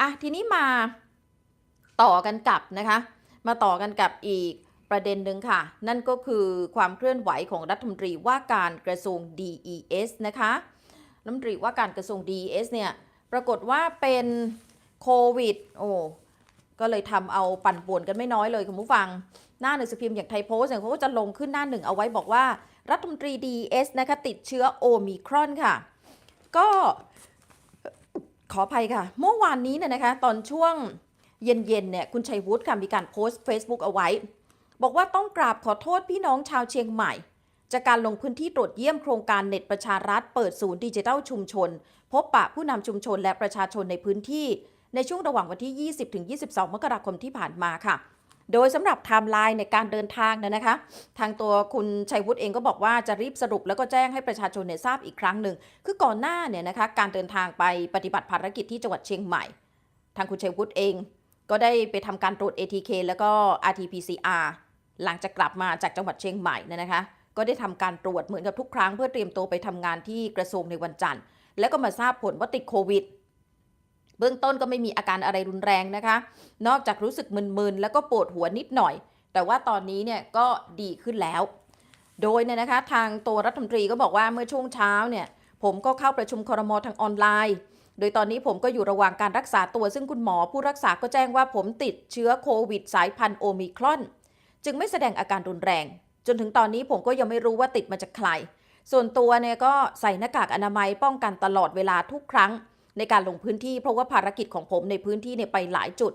อะทีนี้มาต่อกันกับนะคะ มาต่อกันกับอีกประเด็นหนึ่งค่ะ นั่นก็คือความเคลื่อนไหวของรัฐมนตรีว่าการกระทรวง DES นะคะรัฐมนตรีว่าการกระทรวง DES เนี่ยปรากฏว่าเป็นโควิดโอ้ก็เลยทำเอาปั่นป่วนกันไม่น้อยเลยคุณผู้ฟัง หน้าหนังสือพิมพ์อย่างไทยโพสต์เนี่ยเขาก็จะลงขึ้นหน้าหนึ่งเอาไว้บอกว่า รัฐมนตรี DES นะคะติดเชื้อโอมิครอนค่ะ ก็ ขออภัยค่ะ เมื่อวานนี้เนี่ยนะคะ ตอนช่วงเย็นๆเนี่ยคุณชัยวุฒิค่ะมีการโพสต์ Facebook เอาไว้ บอกว่าต้องกราบขอโทษพี่น้องชาวเชียงใหม่ จากการลงพื้นที่ตรวจเยี่ยมโครงการเน็ตประชารัฐเปิดศูนย์ดิจิทัลชุมชน พบปะผู้นำชุมชนและประชาชนในพื้นที่ ในช่วงระหว่างวันที่ 20-22 มกราคมที่ผ่านมาค่ะ โดยสำหรับไทม์ไลน์ในการเดินทางเนยนะคะ ทางตัวคุณชัยวุฒิเองก็บอกว่าจะรีบสรุปแล้วก็แจ้งให้ประชาชนเนี่ยทราบอีกครั้งหนึ่ง คือก่อนหน้าเนี่ยนะคะการเดินทางไปปฏิบัติภารกิจที่จังหวัดเชียงใหม่ ทางคุณชัยวุฒิเอง ก็ได้ไปทำการตรวจ ATK แล้วก็ RT-PCR หลังจากกลับมาจากจังหวัดเชียงใหม่เนยนะคะ ก็ได้ทำการตรวจเหมือนกับทุกครั้งเพื่อเตรียมตัวไปทำงานที่กระทรวงในวันจันทร์ แล้วก็มาทราบผลว่าติดโควิด เบื้องต้นก็ไม่มีอาการอะไรรุนแรงนะคะ นอกจากรู้สึกมึนๆ แล้วก็ปวดหัวนิดหน่อย แต่ว่าตอนนี้เนี่ยก็ดีขึ้นแล้ว โดยเนี่ยนะคะทางตัวรัฐมนตรีก็บอกว่าเมื่อช่วงเช้าเนี่ยผมก็เข้าประชุมครมทางออนไลน์ โดยตอนนี้ผมก็อยู่ระหว่างการรักษาตัว ซึ่งคุณหมอผู้รักษาก็แจ้งว่าผมติดเชื้อโควิดสายพันธุ์โอมิครอน จึงไม่แสดงอาการรุนแรง จนถึงตอนนี้ผมก็ยังไม่รู้ว่าติดมาจากใคร ส่วนตัวเนี่ยก็ใส่หน้ากากอนามัยป้องกันตลอดเวลาทุกครั้ง ในการลงพื้นที่เพราะว่าภารกิจของผมในพื้นที่เนี่ยไปหลายจุด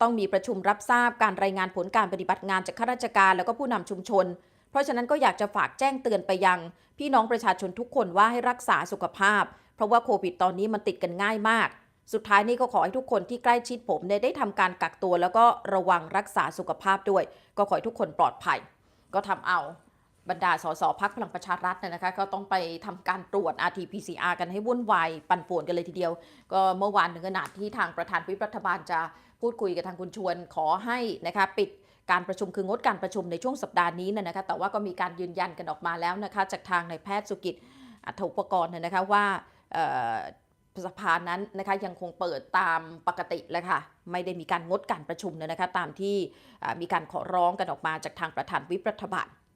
ต้องมีประชุมรับทราบการรายงานผลการปฏิบัติงานจากข้าราชการแล้วก็ผู้นำชุมชน เพราะฉะนั้นก็อยากจะฝากแจ้งเตือนไปยัง พี่น้องประชาชนทุกคนว่าให้รักษาสุขภาพ เพราะว่าโควิดตอนนี้มันติดกันง่ายมาก สุดท้ายนี่ก็ขอให้ทุกคนที่ใกล้ชิดผมเนี่ยได้ทำการกักตัว แล้วก็ระวังรักษาสุขภาพด้วย ก็ขอให้ทุกคนปลอดภัย ก็ทำเอา บรรดาสสพักพลังประชารัฐเนี่ยนะคะก็ต้องไปทำการตรวจ RT-PCR กันให้วุ่นวายปั่นป่วนกันเลยทีเดียว ก็เมื่อวานถึงขนาดที่ทางประธานวิปรัฐบาลจะพูดคุยกับทางคุณชวนขอให้นะคะปิดการประชุมคืองดการประชุมในช่วงสัปดาห์นี้นะนะคะแต่ว่าก็มีการยืนยันกันออกมาแล้วนะคะจากทางนายแพทย์สุกิจอัฐอุปกรณ์เนี่ยนะคะว่าสภานั้นนะคะยังคงเปิดตามปกติเลยค่ะไม่ได้มีการงดการประชุมเนี่ยนะคะตามที่มีการขอร้องกันออกมาจากทางประธานวิปรัฐบาล